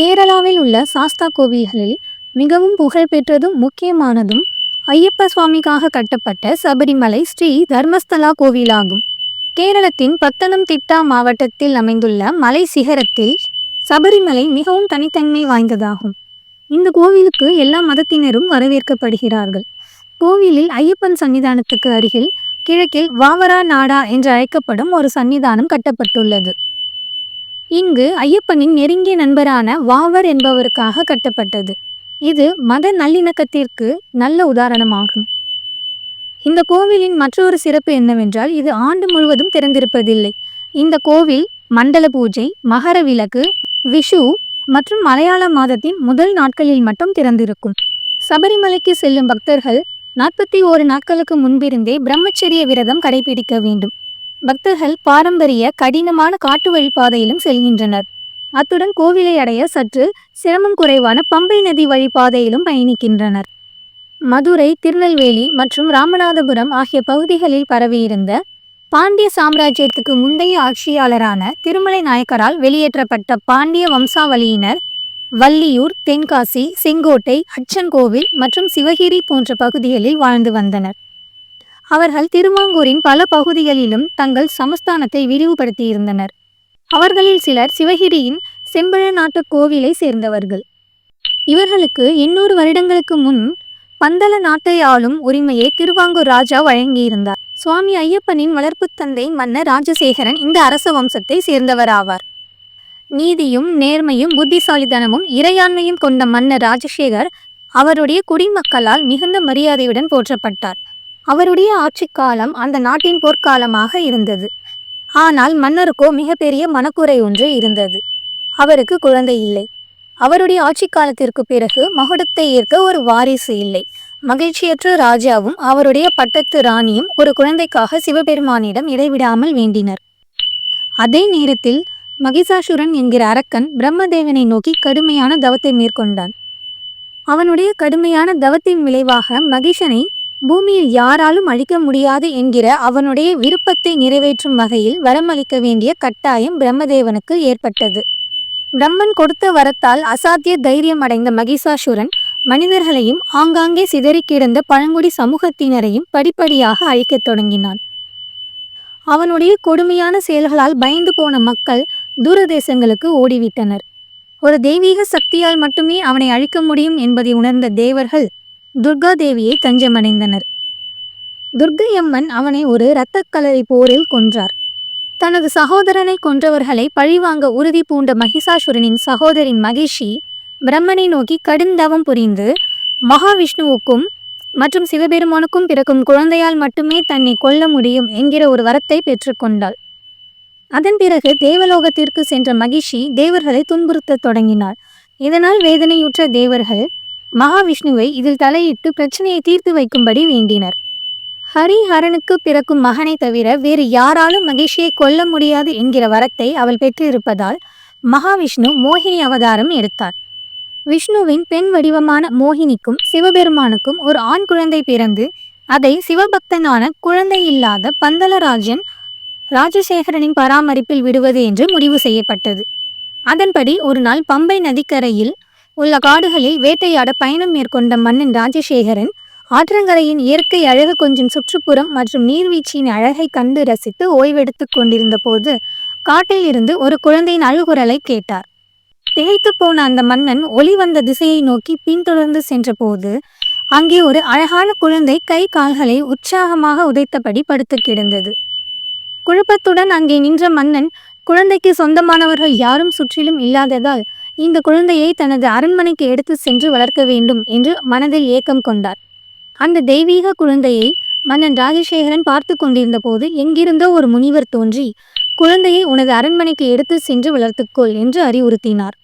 கேரளாவில் உள்ள சாஸ்தா கோவில்களில் மிகவும் புகழ்பெற்றதும் முக்கியமானதும் ஐயப்ப சுவாமிக்காக கட்டப்பட்ட சபரிமலை ஸ்ரீ தர்மஸ்தலா கோவிலாகும். கேரளத்தின் பத்தனம்திட்டா மாவட்டத்தில் அமைந்துள்ள மலை சிகரத்தில் சபரிமலை மிகவும் தனித்தன்மை வாய்ந்ததாகும். இந்த கோவிலுக்கு எல்லா மதத்தினரும் வரவேற்கப்படுகிறார்கள். கோவிலில் ஐயப்பன் சன்னிதானத்துக்கு அருகில் கிழக்கில் வாவரா நாடா என்று அழைக்கப்படும் ஒரு சன்னிதானம் கட்டப்பட்டுள்ளது. இங்கு ஐயப்பனின் நெருங்கிய நண்பரான வாவர் என்பவருக்காக கட்டப்பட்டது. இது மத நல்லிணக்கத்திற்கு நல்ல உதாரணமாகும். இந்த கோவிலின் மற்றொரு சிறப்பு என்னவென்றால் இது ஆண்டு முழுவதும் திறந்திருப்பதில்லை. இந்த கோவில் மண்டல பூஜை மகர விளக்கு விஷு மற்றும் மலையாள மாதத்தின் முதல் நாட்களில் மட்டும் திறந்திருக்கும். சபரிமலைக்கு செல்லும் பக்தர்கள் நாற்பத்தி ஓரு நாட்களுக்கு முன்பிருந்தே பிரம்மச்சரிய விரதம் கடைபிடிக்க வேண்டும். பக்தர்கள் பாரம்பரிய கடினமான காட்டு வழிபாதையிலும் செல்கின்றனர். அத்துடன் கோவிலை அடைய சற்று சிரமம் குறைவான பம்பை நதி வழிபாதையிலும் பயணிக்கின்றனர். மதுரை திருநெல்வேலி மற்றும் ராமநாதபுரம் ஆகிய பகுதிகளில் பரவியிருந்த பாண்டிய சாம்ராஜ்யத்துக்கு முந்தைய ஆட்சியாளரான திருமலை நாயக்கரால் வெளியேற்றப்பட்ட பாண்டிய வம்சாவளியினர் வள்ளியூர் தென்காசி செங்கோட்டை அச்சன்கோவில் மற்றும் சிவகிரி போன்ற பகுதிகளில் வாழ்ந்து வந்தனர். அவர்கள் திருவாங்கூரின் பல பகுதிகளிலும் தங்கள் சமஸ்தானத்தை விரிவுபடுத்தியிருந்தனர். அவர்களில் சிலர் சிவகிரியின் செம்பழ நாட்டு கோவிலை சேர்ந்தவர்கள். இவர்களுக்கு எண்ணூறு வருடங்களுக்கு முன் பந்தல நாட்டை ஆளும் உரிமையை திருவாங்கூர் ராஜா வழங்கியிருந்தார். சுவாமி ஐயப்பனின் வளர்ப்புத் தந்தை மன்னர் ராஜசேகரன் இந்த அரச வம்சத்தை சேர்ந்தவராவார். நீதியும் நேர்மையும் புத்திசாலித்தனமும் இறையாண்மையும் கொண்ட மன்னர் ராஜசேகர் அவருடைய குடிமக்களால் மிகுந்த மரியாதையுடன் போற்றப்பட்டார். அவருடைய ஆட்சிக் காலம் அந்த நாட்டின் பொற்காலமாக இருந்தது. ஆனால் மன்னருக்கோ மிகப்பெரிய மனக்குறை ஒன்று இருந்தது. அவருக்கு குழந்தை இல்லை. அவருடைய ஆட்சி காலத்திற்கு பிறகு மகுடத்தை ஏற்க ஒரு வாரிசு இல்லை. மகிழ்ச்சியற்ற ராஜாவும் அவருடைய பட்டத்து ராணியும் ஒரு குழந்தைக்காக சிவபெருமானிடம் இடைவிடாமல் வேண்டினர். அதே நேரத்தில் மகிஷாசுரன் என்கிற அரக்கன் பிரம்மதேவனை நோக்கி கடுமையான தவத்தை மேற்கொண்டான். அவனுடைய கடுமையான தவத்தின் விளைவாக மகிஷனை பூமியில் யாராலும் அழிக்க முடியாது என்கிற அவனுடைய விருப்பத்தை நிறைவேற்றும் வகையில் வரமளிக்க வேண்டிய கட்டாயம் பிரம்மதேவனுக்கு ஏற்பட்டது. பிரம்மன் கொடுத்த வரத்தால் அசாத்திய தைரியம் அடைந்த மகிஷாசுரன் மனிதர்களையும் ஆங்காங்கே சிதறி கிடந்த பழங்குடி சமூகத்தினரையும் படிப்படியாக அழிக்கத் தொடங்கினான். அவனுடைய கொடுமையான செயல்களால் பயந்து போன மக்கள் தூரதேசங்களுக்கு ஓடிவிட்டனர். ஒரு தெய்வீக சக்தியால் மட்டுமே அவனை அழிக்க முடியும் என்பதை உணர்ந்த தேவர்கள் துர்கா தேவியை தஞ்சமடைந்தனர். துர்க்கையம்மன் அவனை ஒரு இரத்தக்கலரி போரில் கொன்றார். தனது சகோதரனை கொன்றவர்களை பழிவாங்க உறுதி பூண்ட மகிஷாசுரனின் சகோதரின் மகிஷி பிரம்மனை நோக்கி கடுந்தவம் புரிந்து மகாவிஷ்ணுவுக்கும் மற்றும் சிவபெருமானுக்கும் பிறக்கும் குழந்தையால் மட்டுமே தன்னை கொல்ல முடியும் என்கிற ஒரு வரத்தை பெற்றுக்கொண்டாள் அதன் பிறகு தேவலோகத்திற்கு சென்ற மகிஷி தேவர்களை துன்புறுத்தத் தொடங்கினார் இதனால் வேதனையுற்ற தேவர்கள் மகாவிஷ்ணுவை இதில் தலையிட்டு பிரச்சனையை தீர்த்து வைக்கும்படி வேண்டினர். ஹரிஹரனுக்கு பிறக்கும் மகனை தவிர வேறு யாராலும் மகிழ்ச்சியை கொல்ல முடியாது என்கிற வரத்தை அவள் பெற்றிருப்பதால் மகாவிஷ்ணு மோகினி அவதாரம் எடுத்தார். விஷ்ணுவின் பெண் வடிவமான மோகினிக்கும் சிவபெருமானுக்கும் ஒரு ஆண் குழந்தை பிறந்து அதை சிவபக்தனான குழந்தை இல்லாத பந்தலராஜன் ராஜசேகரனின் பராமரிப்பில் விடுவது என்று முடிவு செய்யப்பட்டது. அதன்படி ஒரு நாள் பம்பை நதிக்கரையில் உள்ள காடுகளில் வேட்டையாட பயணம் மேற்கொண்ட மன்னன் ராஜசேகரன் ஆற்றங்கரையின் இயற்கை அழகு கொஞ்சம் சுற்றுப்புறம் மற்றும் நீர்வீழ்ச்சியின் அழகை கண்டு ரசித்து ஓய்வெடுத்து கொண்டிருந்த போது காட்டில் இருந்து ஒரு குழந்தையின் அழுகுரலை கேட்டார். திகைத்து போன அந்த மன்னன் ஒளி வந்த திசையை நோக்கி பின்தொடர்ந்து சென்றபோது அங்கே ஒரு அழகான குழந்தை கை கால்களை உற்சாகமாக உதைத்தபடி படுத்து கிடந்தது. குழப்பத்துடன் அங்கே நின்ற மன்னன் குழந்தைக்கு சொந்தமானவர்கள் யாரும் சுற்றிலும் இல்லாததால் இந்த குழந்தையை தனது அரண்மனைக்கு எடுத்து சென்று வளர்க்க வேண்டும் என்று மனதில் ஏக்கம் கொண்டார். அந்த தெய்வீக குழந்தையை மன்னன் ராஜசேகரன் பார்த்து கொண்டிருந்த போது எங்கிருந்தோ ஒரு முனிவர் தோன்றி குழந்தையை உனது அரண்மனைக்கு எடுத்து சென்று வளர்த்துக்கொள் என்று அறிவுறுத்தினார்.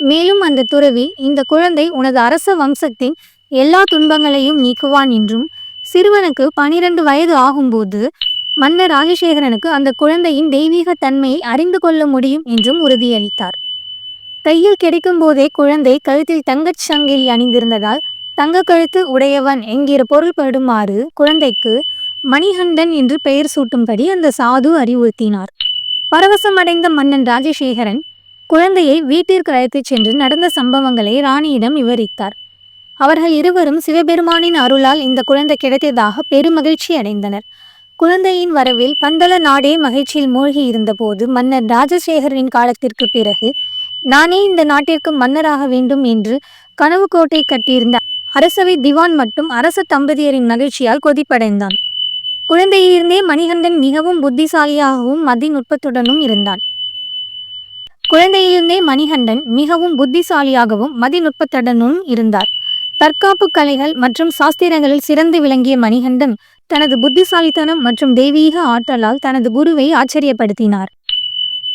மேலும் அந்த துறவி இந்த குழந்தை உனது அரச வம்சத்தின் எல்லா துன்பங்களையும் நீக்குவான் என்றும் சிறுவனுக்கு பனிரெண்டு வயது ஆகும்போது மன்னர் ராஜசேகரனுக்கு அந்த குழந்தையின் தெய்வீக தன்மையை அறிந்து கொள்ள முடியும் என்றும் உறுதியளித்தார். கையில் கிடைக்கும் போதே குழந்தை கழுத்தில் தங்கச் சங்கிலி அணிந்திருந்ததால் தங்க கழுத்து உடையவன் என்கிற பொருள்படுமாறு குழந்தைக்கு மணிகண்டன் என்று பெயர் சூட்டும்படி அந்த சாது அறிவுறுத்தினார். பரவசமடைந்த மன்னன் ராஜசேகரன் குழந்தையை வீட்டிற்கு அழைத்துச் சென்று நடந்த சம்பவங்களை ராணியிடம் விவரித்தார். அவர்கள் இருவரும் சிவபெருமானின் அருளால் இந்த குழந்தை கிடைத்ததாக பெருமகிழ்ச்சி அடைந்தனர். குழந்தையின் வரவில் பந்தள நாடே மகிழ்ச்சியில் மூழ்கி இருந்தபோது மன்னர் ராஜசேகரின் காலத்திற்கு பிறகு நானே இந்த நாட்டிற்கு மன்னராக வேண்டும் என்று கனவு கோட்டை கட்டியிருந்த அரசவை திவான் மற்றும் அரச தம்பதியரின் மகிழ்ச்சியால் கொதிப்படைந்தான். குழந்தையிலிருந்தே மணிகண்டன் மிகவும் புத்திசாலியாகவும் மதிநுட்பத்துடனும் இருந்தான். குழந்தையிலிருந்தே மணிகண்டன் மிகவும் புத்திசாலியாகவும் மதிநுட்பத்துடனும் இருந்தார். தற்காப்பு கலைகள் மற்றும் சாஸ்திரங்களில் சிறந்து விளங்கிய மணிகண்டன் தனது புத்திசாலித்தனம் மற்றும் தெய்வீக ஆற்றலால் தனது குருவை ஆச்சரியப்படுத்தினார்.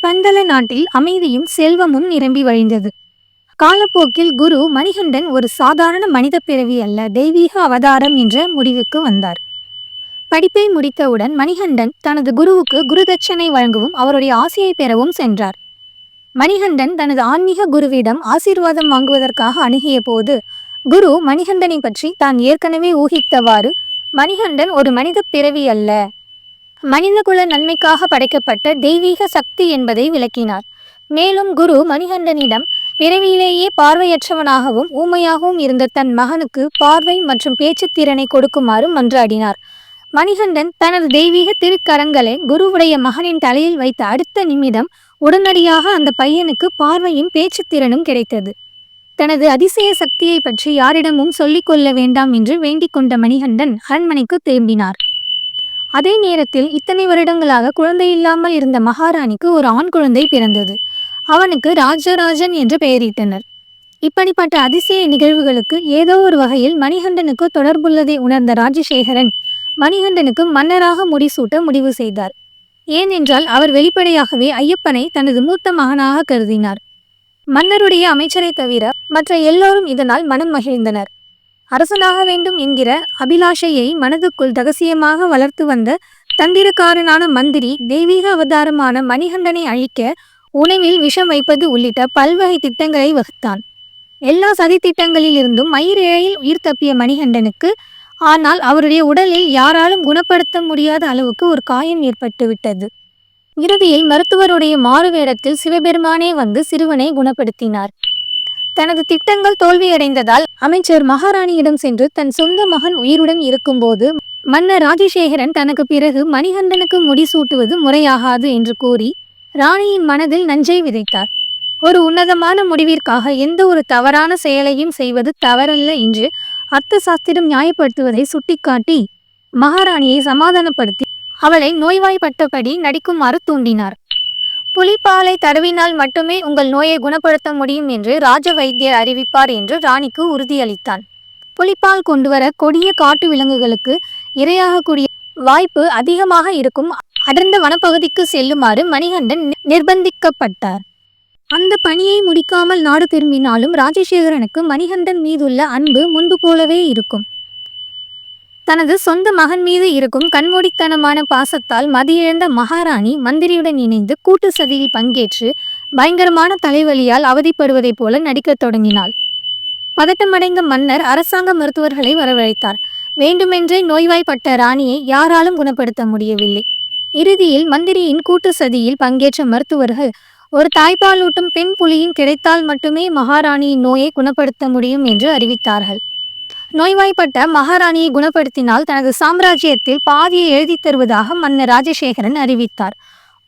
பந்தள நாட்டில் அமைதியும் செல்வமும் நிரம்பி வழிந்தது. காலப்போக்கில் குரு மணிகண்டன் ஒரு சாதாரண மனித பிறவி அல்ல தெய்வீக அவதாரம் என்ற முடிவுக்கு வந்தார். படிப்பை முடித்தவுடன் மணிகண்டன் தனது குருவுக்கு குருதட்சணை வழங்கவும் அவருடைய ஆசையை பெறவும் சென்றார். மணிகண்டன் தனது ஆன்மீக குருவிடம் ஆசீர்வாதம் வாங்குவதற்காக அணுகிய போது குரு மணிகண்டனை பற்றி தான் ஏற்கனவே ஊகித்தவாறு மணிகண்டன் ஒரு மனித பிறவி அல்ல மனிதகுல நன்மைக்காக படைக்கப்பட்ட தெய்வீக சக்தி என்பதை விளக்கினார். மேலும் குரு மணிகண்டனிடம் பிறவியிலேயே பார்வையற்றவனாகவும் ஊமையாகவும் இருந்த தன் மகனுக்கு பார்வை மற்றும் பேச்சுத் திறனை கொடுக்குமாறு மன்றாடினார். மணிகண்டன் தனது தெய்வீக திருக்கரங்களை குருவுடைய மகனின் தலையில் வைத்த அடுத்த நிமிடம் உடனடியாக அந்த பையனுக்கு பார்வையும் பேச்சுத்திறனும் கிடைத்தது. தனது அதிசய சக்தியை பற்றி யாரிடமும் சொல்லிக் கொள்ள வேண்டாம் என்று வேண்டிக் கொண்ட மணிகண்டன் அரண்மனைக்கு திரும்பினார். அதே நேரத்தில் இத்தனை வருடங்களாக குழந்தை இல்லாமல் இருந்த மகாராணிக்கு ஒரு ஆண் குழந்தை பிறந்தது. அவனுக்கு ராஜராஜன் என்று பெயரிட்டனர். இப்படிப்பட்ட அதிசய நிகழ்வுகளுக்கு ஏதோ ஒரு வகையில் மணிகண்டனுக்கு தொடர்புள்ளதை உணர்ந்த ராஜசேகரன் மணிகண்டனுக்கு மன்னராக முடிசூட்ட முடிவு செய்தார். ஏனென்றால் அவர் வெளிப்படையாகவே ஐயப்பனை தனது மூத்த மகனாக கருதினார். மன்னருடைய அமைச்சரை தவிர மற்ற எல்லோரும் இதனால் மனம் மகிழ்ந்தனர். அரசனாக வேண்டும் என்கிற அபிலாஷையை மனதுக்குள் ரகசியமாக வளர்த்து வந்த தந்திரக்காரனான மந்திரி தெய்வீக அவதாரமான மணிகண்டனை அழிக்க உணவில் விஷம் வைப்பது உள்ளிட்ட பல்வகை திட்டங்களை வகுத்தான். எல்லா சதி திட்டங்களிலிருந்தும் மயிரிழையில் உயிர் தப்பிய மணிகண்டனுக்கு ஆனால் அவருடைய உடலில் யாராலும் குணப்படுத்த முடியாத அளவுக்கு ஒரு காயம் ஏற்பட்டு விட்டது இறுதியில் மருத்துவருடைய மாறு வேடத்தில் சிவபெருமானே வந்து சிறுவனை குணப்படுத்தினார். தனது திட்டங்கள் தோல்வியடைந்ததால் அமைச்சர் மகாராணியிடம் சென்று தன் சொந்த மகன் உயிருடன் இருக்கும்போது மன்னர் ராஜசேகரன் தனக்கு பிறகு மணிகண்டனுக்கு முடிசூட்டுவது முறையாகாது என்று கூறி ராணியின் மனதில் நஞ்சை விதைத்தார். ஒரு உன்னதமான முடிவிற்காக எந்த ஒரு தவறான செயலையும் செய்வது தவறல்ல என்று அர்த்த சாஸ்திரம் நியாயப்படுத்துவதை சுட்டிக்காட்டி மகாராணியை சமாதானப்படுத்தி அவளை நோய்வாய்ப்பட்டபடி நடிக்குமாறு தூண்டினார். புலிப்பாலை தடவினால் மட்டுமே உங்கள் நோயை குணப்படுத்த முடியும் என்று ராஜ வைத்தியர் அறிவிப்பார் என்று ராணிக்கு உறுதியளித்தான். புலிப்பால் கொண்டுவர கொடிய காட்டு விலங்குகளுக்கு இரையாகக்கூடிய வாய்ப்பு அதிகமாக இருக்கும். அடர்ந்த வனப்பகுதிக்கு செல்லுமாறு மணிகண்டன் நிர்பந்திக்கப்பட்டார். அந்த பணியை முடிக்காமல் நாடு திரும்பினாலும் ராஜசேகரனுக்கு மணிகண்டன் மீதுள்ள அன்பு முன்பு போலவே இருக்கும். தனது சொந்த மகன் மீது இருக்கும் கண்மூடித்தனமான பாசத்தால் மதியிழந்த மகாராணி மந்திரியுடன் இணைந்து கூட்டு சதியில் பங்கேற்று பயங்கரமான தலைவலியால் அவதிப்படுவதைப் போல நடிக்கத் தொடங்கினாள். பதட்டமடைந்த மன்னர் அரசாங்க மருத்துவர்களை வரவழைத்தார். வேண்டுமென்றே நோய்வாய்ப்பட்ட ராணியை யாராலும் குணப்படுத்த முடியவில்லை. இறுதியில் மந்திரியின் கூட்டு சதியில் பங்கேற்ற மருத்துவர்கள் ஒரு தாய்ப்பாலூட்டும் பெண் புலியின் கிடைத்தால் மட்டுமே மகாராணியின் நோயை குணப்படுத்த முடியும் என்று அறிவித்தார்கள். நோய்வாய்ப்பட்ட மகாராணியை குணப்படுத்தினால் தனது சாம்ராஜ்யத்தில் பாதியை எழுதித் தருவதாக மன்னர் ராஜசேகரன் அறிவித்தார்.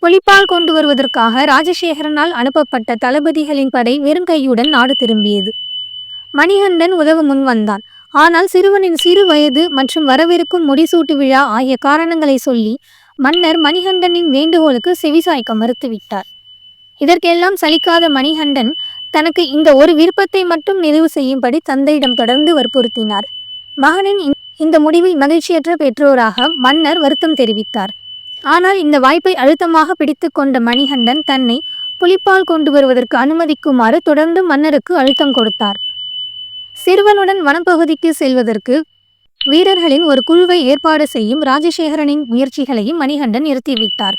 புலிப்பால் கொண்டு வருவதற்காக ராஜசேகரனால் அனுப்பப்பட்ட தளபதிகளின் படை வெறும் கையுடன் நாடு திரும்பியது. மணிகண்டன் உதவ முன் வந்தான். ஆனால் சிறுவனின் சிறு வயது மற்றும் வரவிருக்கும் முடிசூட்டு விழா ஆகிய காரணங்களை சொல்லி மன்னர் மணிகண்டனின் வேண்டுகோளுக்கு செவிசாய்க்க மறுத்துவிட்டார். இதற்கெல்லாம் சலிக்காத மணிகண்டன் தனக்கு இந்த ஒரு விருப்பத்தை மட்டும் நிறைவு செய்யும்படி தந்தையிடம் தொடர்ந்து வற்புறுத்தினார். மகனின் இந்த- முடிவை முடிவில் மகிழ்ச்சியற்ற பெற்றோராக மன்னர் வருத்தம் தெரிவித்தார். ஆனால் இந்த வாய்ப்பை அழுத்தமாக பிடித்து கொண்ட மணிகண்டன் தன்னை புலிப்பால் கொண்டு வருவதற்கு அனுமதிக்குமாறு தொடர்ந்து மன்னருக்கு அழுத்தம் கொடுத்தார். சிறுவனுடன் வனப்பகுதிக்கு செல்வதற்கு வீரர்களின் ஒரு குழுவை ஏற்பாடு செய்யும் ராஜசேகரனின் முயற்சிகளையும் மணிகண்டன் நிறுத்திவிட்டார்.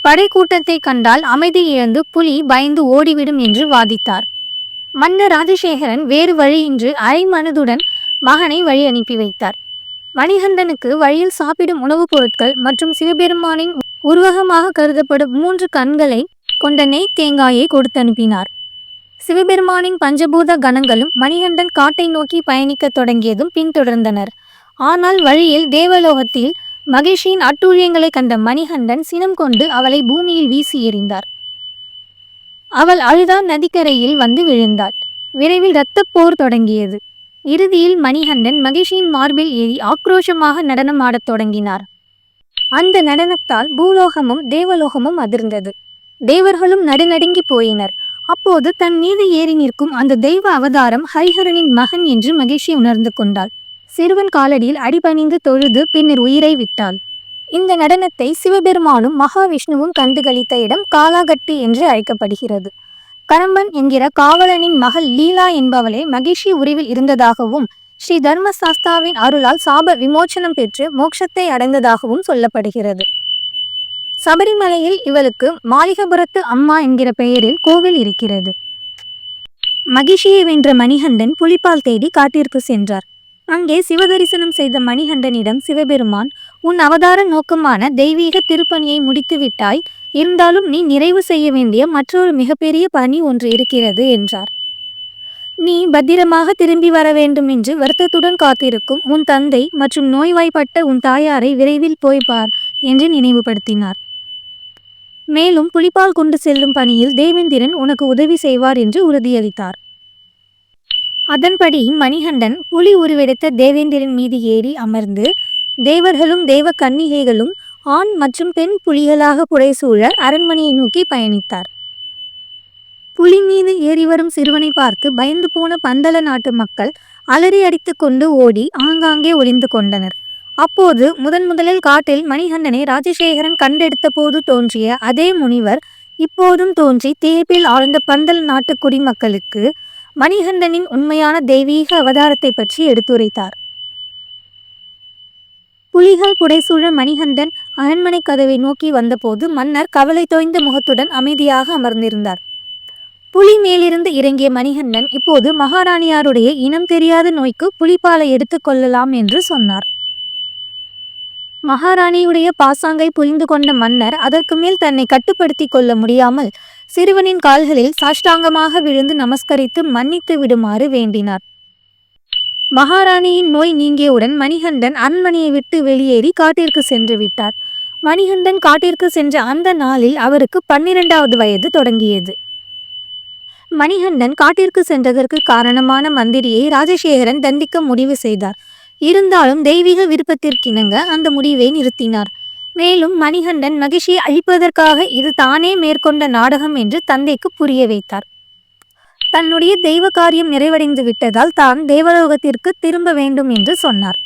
படை கூட்டத்தை கண்டால் அமைதி இழந்து புலி பயந்து ஓடிவிடும் என்று வாதித்தார். மன்னர் ராஜசேகரன் வேறு வழியின்றி அரைமனதுடன் மகனை வழி அனுப்பி வைத்தார். மணிகண்டனுக்கு வழியில் சாப்பிடும் உணவுப் பொருட்கள் மற்றும் சிவபெருமானின் உருவகமாக கருதப்படும் மூன்று கண்களை கொண்ட நெய் தேங்காயை கொடுத்து அனுப்பினார். சிவபெருமானின் பஞ்சபூத கணங்களும் மணிகண்டன் காட்டை நோக்கி பயணிக்க தொடங்கியதும் பின்தொடர்ந்தனர். ஆனால் வழியில் தேவலோகத்தில் மகிழ்ச்சியின் அட்டூழியங்களை கண்ட மணிகண்டன் சினம் கொண்டு அவளை பூமியில் வீசி எறிந்தார். அவள் அழுதா நதிக்கரையில் வந்து விழுந்தாள். விரைவில் இரத்தப் போர் தொடங்கியது. இறுதியில் மணிகண்டன் மகிஷியின் மார்பில் ஏறி ஆக்ரோஷமாக நடனம் ஆடத் தொடங்கினார். அந்த நடனத்தால் பூலோகமும் தேவலோகமும் அதிர்ந்தது. தேவர்களும் நடுநடுங்கி போயினர். அப்போது தன் மீது ஏறி நிற்கும் அந்த தெய்வ அவதாரம் ஹரிஹரனின் மகன் என்று மகிழ்ச்சி உணர்ந்து கொண்டாள். சிறுவன் காலடியில் அடிபணிந்து தொழுது பின்னர் உயிரை விட்டாள். இந்த நடனத்தை சிவபெருமானும் மகாவிஷ்ணுவும் கண்டுகளித்த இடம் காலாகட்டு என்று அழைக்கப்படுகிறது. கரம்பன் என்கிற காவலனின் மகள் லீலா என்பவளே மகிஷி உருவில் இருந்ததாகவும் ஸ்ரீ தர்மசாஸ்தாவின் அருளால் சாப விமோச்சனம் பெற்று மோட்சத்தை அடைந்ததாகவும் சொல்லப்படுகிறது. சபரிமலையில் இவளுக்கு மாளிகபுரத்து அம்மா என்கிற பெயரில் கோவில் இருக்கிறது. மகிஷியை வென்ற மணிகண்டன் புலிப்பால் தேடி காட்டிற்கு சென்றார். அங்கே சிவதரிசனம் செய்த மணிகண்டனிடம் சிவபெருமான் உன் அவதார நோக்கமான தெய்வீக திருப்பணியை முடித்து விட்டாய் இருந்தாலும் நீ நிறைவு செய்ய வேண்டிய மற்றொரு மிகப்பெரிய பணி ஒன்று இருக்கிறது என்றார். நீ பத்திரமாக திரும்பி வர வேண்டும் என்று வருத்தத்துடன் காத்திருக்கும் உன் தந்தை மற்றும் நோய்வாய்ப்பட்ட உன் தாயாரை விரைவில் போய் பார் என்று நினைவுபடுத்தினார். மேலும் புலிப்பால் கொண்டு செல்லும் பணியில் தேவேந்திரன் உனக்கு உதவி செய்வார் என்று உறுதியளித்தார். அதன்படி மணிகண்டன் புலி உருவெடுத்த தேவேந்திரன் மீது ஏறி அமர்ந்து தேவர்களும் தேவ கன்னிகைகளும் ஆண் மற்றும் பெண் புலிகளாக புடைசூழ அரண்மனையை நோக்கி பயணித்தார். புலி மீது ஏறி வரும் சிறுவனை பார்த்து பயந்து போன பந்தல நாட்டு மக்கள் அலறி அடித்து கொண்டு ஓடி ஆங்காங்கே ஒளிந்து கொண்டனர். அப்போது முதன் முதலில் காட்டில் மணிகண்டனை ராஜசேகரன் கண்டெடுத்த போது தோன்றிய அதே முனிவர் இப்போதும் தோன்றி தேர்ப்பில் ஆழ்ந்த பந்தல் நாட்டு குடிமக்களுக்கு மணிகண்டனின் உண்மையான தெய்வீக அவதாரத்தை பற்றி எடுத்துரைத்தார். புலிகள் புடைசூழ மணிகண்டன் அரண்மனை கதவை நோக்கி வந்தபோது மன்னர் கவலை தோய்ந்த முகத்துடன் அமைதியாக அமர்ந்திருந்தார். புலி மேலிருந்து இறங்கிய மணிகண்டன் இப்போது மகாராணியாருடைய இனம் தெரியாத நோய்க்கு புலிப்பாலை எடுத்துக் கொள்ளலாம் என்று சொன்னார். மகாராணியுடைய பாசாங்கை புரிந்து கொண்ட மன்னர் அதற்கு மேல் தன்னை கட்டுப்படுத்தி கொள்ள முடியாமல் சிறுவனின் கால்களில் சாஷ்டாங்கமாக விழுந்து நமஸ்கரித்து மன்னித்து விடுமாறு வேண்டினார். மகாராணியின் நோய் நீங்கியவுடன் மணிகண்டன் அரண்மனையை விட்டு வெளியேறி காட்டிற்கு சென்று விட்டார். மணிகண்டன் காட்டிற்கு சென்ற அந்த நாளில் அவருக்கு பன்னிரெண்டாவது வயது தொடங்கியது. மணிகண்டன் காட்டிற்கு சென்றதற்கு காரணமான மந்திரியை ராஜசேகரன் தண்டிக்க முடிவு செய்தார். இருந்தாலும் தெய்வீக விருப்பத்திற்கிணங்க அந்த முடிவை நிறுத்தினார். மேலும் மணிகண்டன் மகிழ்ச்சியை அழிப்பதற்காக இது தானே மேற்கொண்ட நாடகம் என்று தந்தைக்கு புரிய வைத்தார். தன்னுடைய தெய்வ காரியம் நிறைவடைந்து விட்டதால் தான் தேவலோகத்திற்கு திரும்ப வேண்டும் என்று சொன்னார்.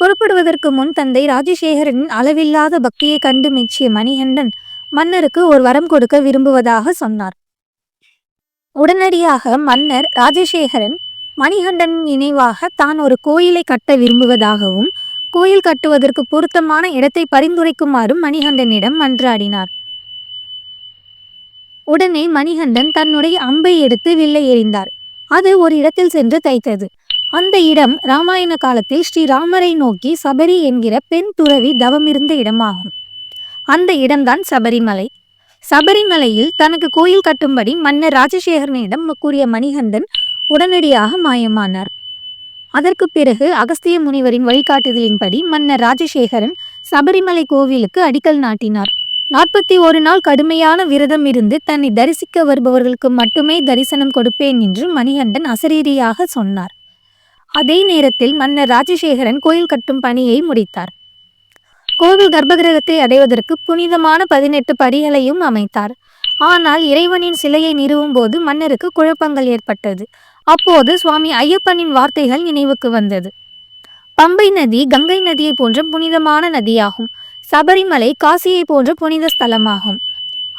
புறப்படுவதற்கு முன் தந்தை ராஜசேகரனின் அளவில்லாத பக்தியை கண்டு மெச்சிய மணிகண்டன் மன்னருக்கு ஒரு வரம் கொடுக்க விரும்புவதாக சொன்னார். உடனடியாக மன்னர் ராஜசேகரன் மணிகண்டன் நினைவாக தான் ஒரு கோயிலை கட்ட விரும்புவதாகவும் கோயில் கட்டுவதற்கு பொருத்தமான இடத்தை பரிந்துரைக்குமாறும் மணிகண்டனிடம் மன்றாடினார். உடனே மணிகண்டன் தன்னுடைய அம்பை எடுத்து வில்லை எறிந்தார். அது ஒரு இடத்தில் சென்று தைத்தது. அந்த இடம் ராமாயண காலத்தில் ஸ்ரீராமரை நோக்கி சபரி என்கிற பெண் துறவி தவமிருந்த இடமாகும். அந்த இடம்தான் சபரிமலை. சபரிமலையில் தனக்கு கோயில் கட்டும்படி மன்னர் ராஜசேகரனிடம் கூறிய மணிகண்டன் உடனடியாக மாயமானார். அதற்கு பிறகு அகஸ்திய முனிவரின் வழிகாட்டுதலின்படி மன்னர் ராஜசேகரன் சபரிமலை கோவிலுக்கு அடிக்கல் நாட்டினார். நாற்பத்தி ஒரு நாள் கடுமையான விரதம் இருந்து தன்னை தரிசிக்க வருபவர்களுக்கு மட்டுமே தரிசனம் கொடுப்பேன் என்று மணிகண்டன் அசரீரியாக சொன்னார். அதே நேரத்தில் மன்னர் ராஜசேகரன் கோயில் கட்டும் பணியை முடித்தார். கோவில் கர்ப்பகிரகத்தை அடைவதற்கு புனிதமான பதினெட்டு படிகளையும் அமைத்தார். ஆனால் இறைவனின் சிலையை நிறுவும் போது மன்னருக்கு குழப்பங்கள் ஏற்பட்டது. அப்போது சுவாமி ஐயப்பனின் வார்த்தைகள் நினைவுக்கு வந்தது. பம்பை நதி கங்கை நதியை போன்ற புனிதமான நதியாகும். சபரிமலை காசியை போன்ற புனித ஸ்தலமாகும்.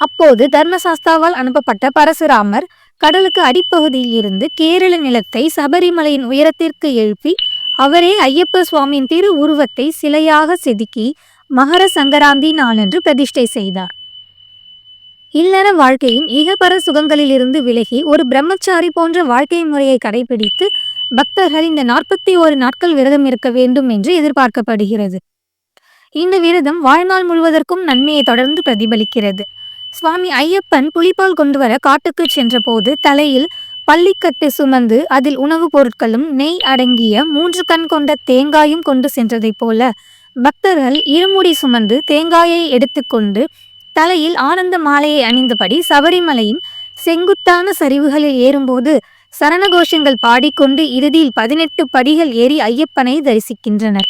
அப்போது தர்மசாஸ்தாவால் அனுப்பப்பட்ட பரசுராமர் கடலுக்கு அடிப்பகுதியில் இருந்து கேரள நிலத்தை சபரிமலையின் உயரத்திற்கு எழுப்பி அவரே ஐயப்ப சுவாமியின் திரு உருவத்தை சிலையாக செதுக்கி மகர சங்கராந்தி நாளன்று பிரதிஷ்டை செய்தார். இல்லற வாழ்க்கையின் ஈகப்பர சுகங்களிலிருந்து விலகி ஒரு பிரம்மச்சாரி போன்ற வாழ்க்கை முறையை கடைபிடித்து பக்தர்கள் இந்த நாற்பத்தி ஓரு நாட்கள் விரதம் இருக்க வேண்டும் என்று எதிர்பார்க்கப்படுகிறது. இந்த விரதம் வாழ்நாள் முழுவதற்கும் நன்மையை தொடர்ந்து பிரதிபலிக்கிறது. சுவாமி ஐயப்பன் புலிப்பால் கொண்டு வர காட்டுக்கு சென்றபோது தலையில் பள்ளிக்கட்டு சுமந்து அதில் உணவுப் பொருட்களும் நெய் அடங்கிய மூன்று கண் கொண்ட தேங்காயும் கொண்டு சென்றதைப் போல பக்தர்கள் இருமுடி சுமந்து தேங்காயை எடுத்துக்கொண்டு தலையில் ஆனந்த மாலையை அணிந்தபடி சபரிமலையின் செங்குத்தான சரிவுகளில் ஏறும்போது சரணகோஷங்கள் பாடிக்கொண்டு இறுதியில் பதினெட்டு படிகள் ஏறி ஐயப்பனை தரிசிக்கின்றனர்.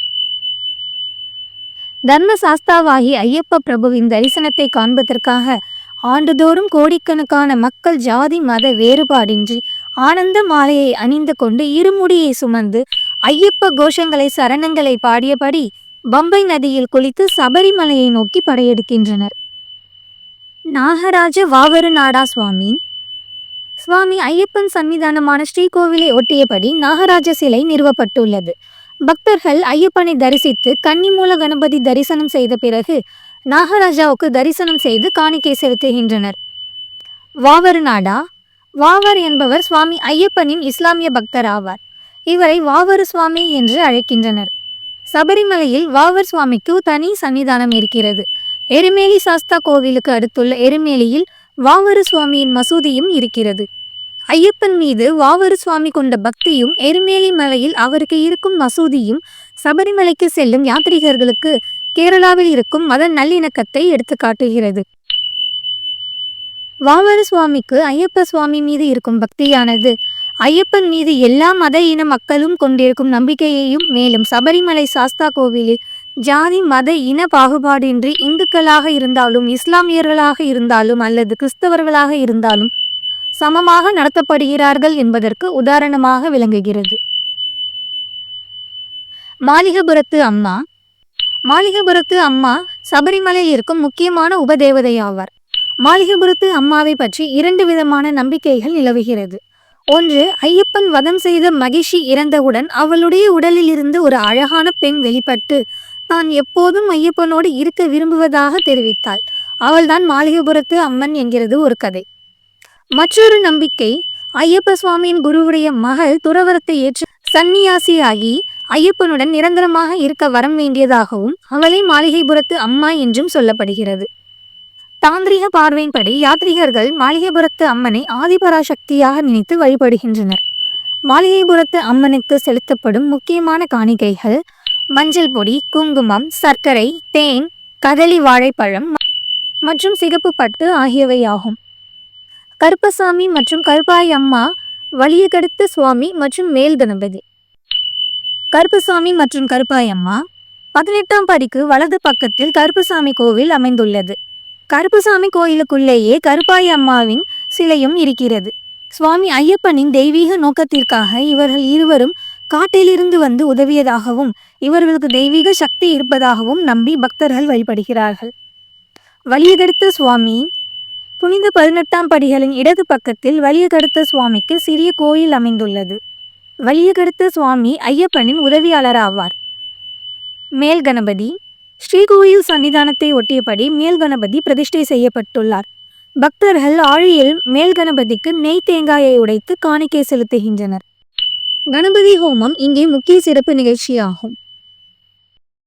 தர்ம சாஸ்தாவாகி ஐயப்ப பிரபுவின் தரிசனத்தை காண்பதற்காக ஆண்டுதோறும் கோடிக்கணக்கான மக்கள் ஜாதி மத வேறுபாடின்றி ஆனந்த மாலையை அணிந்து கொண்டு இருமுடியை சுமந்து ஐயப்ப கோஷங்களை சரணங்களை பாடியபடி பம்பை நதியில் குளித்து சபரிமலையை நோக்கி படையெடுக்கின்றனர். நாகராஜ வாவரு நாடா சுவாமி. சுவாமி ஐயப்பன் சன்னிதானமான ஸ்ரீகோவிலை ஒட்டியபடி நாகராஜ சிலை நிறுவப்பட்டுள்ளது. பக்தர்கள் ஐயப்பனை தரிசித்து கன்னிமூல கணபதி தரிசனம் செய்த பிறகு நாகராஜாவுக்கு தரிசனம் செய்து காணிக்கை செலுத்துகின்றனர். வாவர் நாடா. வாவர் என்பவர் சுவாமி ஐயப்பனின் இஸ்லாமிய பக்தர் ஆவார். இவரை வாவரு சுவாமி என்று அழைக்கின்றனர். சபரிமலையில் வாவர் சுவாமிக்கு தனி சன்னிதானம் இருக்கிறது. எருமேலி சாஸ்தா கோவிலுக்கு அடுத்துள்ள எருமேலியில் வாவரு சுவாமியின் மசூதியும் இருக்கிறது. ஐயப்பன் மீது வாவரு சுவாமி கொண்ட பக்தியும் எருமேலி மலையில் அவருக்கு இருக்கும் மசூதியும் சபரிமலைக்கு செல்லும் யாத்ரீகர்களுக்கு கேரளாவில் இருக்கும் மத நல்லிணக்கத்தை எடுத்து காட்டுகிறது. வாவரு சுவாமிக்கு ஐயப்ப சுவாமி மீது இருக்கும் பக்தியானது ஐயப்பன் மீது எல்லா மத இன மக்களும் கொண்டிருக்கும் நம்பிக்கையையும் மேலும் சபரிமலை சாஸ்தா கோவிலில் ஜாதி மத இன பாகுபாடின்றி இந்துக்களாக இருந்தாலும் இஸ்லாமியர்களாக இருந்தாலும் அல்லது கிறிஸ்தவர்களாக இருந்தாலும் சமமாக நடத்தப்படுகிறார்கள் என்பதற்கு உதாரணமாக விளங்குகிறது. மாளிகபுரத்து அம்மா. மாளிகபுரத்து அம்மா சபரிமலையில் இருக்கும் முக்கியமான உபதேவதை ஆவார் மாளிகபுரத்து அம்மாவை பற்றி இரண்டு விதமான நம்பிக்கைகள் நிலவுகிறது. ஒன்று ஐயப்பன் வதம் செய்த மகிஷி இறந்தவுடன் அவளுடைய உடலில் இருந்து ஒரு அழகான பெண் வெளிப்பட்டு தான் எப்போதும் ஐயப்பனோடு இருக்க விரும்புவதாக தெரிவித்தாள். அவள்தான் மாளிகபுரத்து அம்மன் என்கிறது ஒரு கதை. மற்றொரு நம்பிக்கை ஐயப்ப சுவாமியின் குருவுடைய மகள் துறவரத்தை ஏற்று சன்னியாசியாகி ஐயப்பனுடன் நிரந்தரமாக இருக்க வரம் வேண்டியதாகவும் அவளை மாளிகைபுரத்து அம்மா என்றும் சொல்லப்படுகிறது. தாந்திரிக பார்வையின்படி யாத்ரிகர்கள் மாளிகைபுரத்து அம்மனை ஆதிபராசக்தியாக நினைத்து வழிபடுகின்றனர். மாளிகைபுரத்து அம்மனுக்கு செலுத்தப்படும் முக்கியமான காணிக்கைகள் மஞ்சள் பொடி குங்குமம் சர்க்கரை தேன் கதலி வாழைப்பழம் மற்றும் சிகப்பு பட்டு ஆகியவையாகும். கருப்பசாமி மற்றும் கருப்பாய் அம்மா வலியகடுத்த சுவாமி மற்றும் மேல் கணபதி. கருப்பசாமி மற்றும் கருப்பாய் அம்மா பதினெட்டாம் படிக்கு வலது பக்கத்தில் கருப்பசாமி கோவில் அமைந்துள்ளது. கருப்பசாமி கோயிலுக்குள்ளேயே கருப்பாய் அம்மாவின் சிலையும் இருக்கிறது. சுவாமி ஐயப்பனின் தெய்வீக நோக்கத்திற்காக இவர்கள் இருவரும் காட்டிலிருந்து வந்து உதவியதாகவும் இவர்களுக்கு தெய்வீக சக்தி இருப்பதாகவும் நம்பி பக்தர்கள் வழிபடுகிறார்கள். வலியகடுத்த சுவாமி புனித பதினெட்டாம் படிகளின் இடது பக்கத்தில் வலியகடுத்த சுவாமிக்கு சிறிய கோயில் அமைந்துள்ளது. வலியகடுத்த சுவாமி ஐயப்பனின் உதவியாளர் ஆவார் மேல் கணபதி ஸ்ரீகோயில் சன்னிதானத்தை ஒட்டியபடி மேல் கணபதி பிரதிஷ்டை செய்யப்பட்டுள்ளார். பக்தர்கள் ஆழியில் மேல் கணபதிக்கு நெய் தேங்காயை உடைத்து காணிக்கை செலுத்துகின்றனர். கணபதி ஹோமம் இங்கே முக்கிய சிறப்பு நிகழ்ச்சியாகும்.